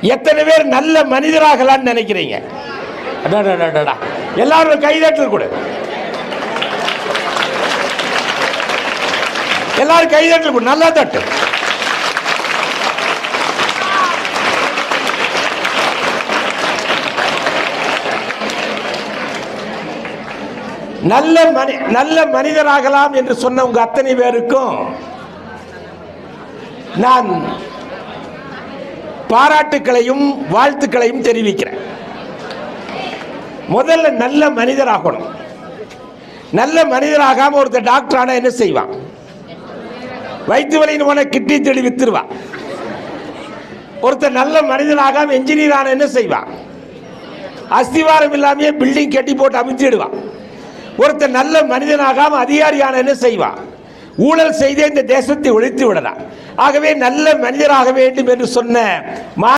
எத்தனை பேர் நல்ல மனிதராகலான்னு நினைக்கிறீங்க? எல்லாரும் கைதட்டல் கொடு. எல்லாரும் கைதட்டல் கொடு. நல்லா தட்டு. நல்ல மனி நல்ல மனிதராகலாம் என்று சொன்ன உங்க அத்தனை பேருக்கும் நான் பாராட்டுக்களையும் வாழ்த்துக்களையும் தெரிவிக்கிறேன். முதல்ல நல்ல மனிதராகணும். நல்ல மனிதராகாம ஒருத்தர் டாக்டர் ஆனா என்ன செய்வான்? வைத்து வலையின் போன கிட்னி தேடி வித்துருவான் ஒருத்தர் நல்ல மனிதனாகாம என்ஜினியர் ஆன என்ன செய்வான்? அஸ்திவாரம் இல்லாமையே பில்டிங் கட்டி போட்டு அமைச்சிடுவான் ஒருத்தர் நல்ல மனிதனாகாம அதிகாரியான என்ன செய்வான்? ஊழல் செய்தே இந்த தேசத்தை ஒழித்து விடலாம். ஆகவே நல்ல மனிதராக வேண்டும் என்று சொன்ன மா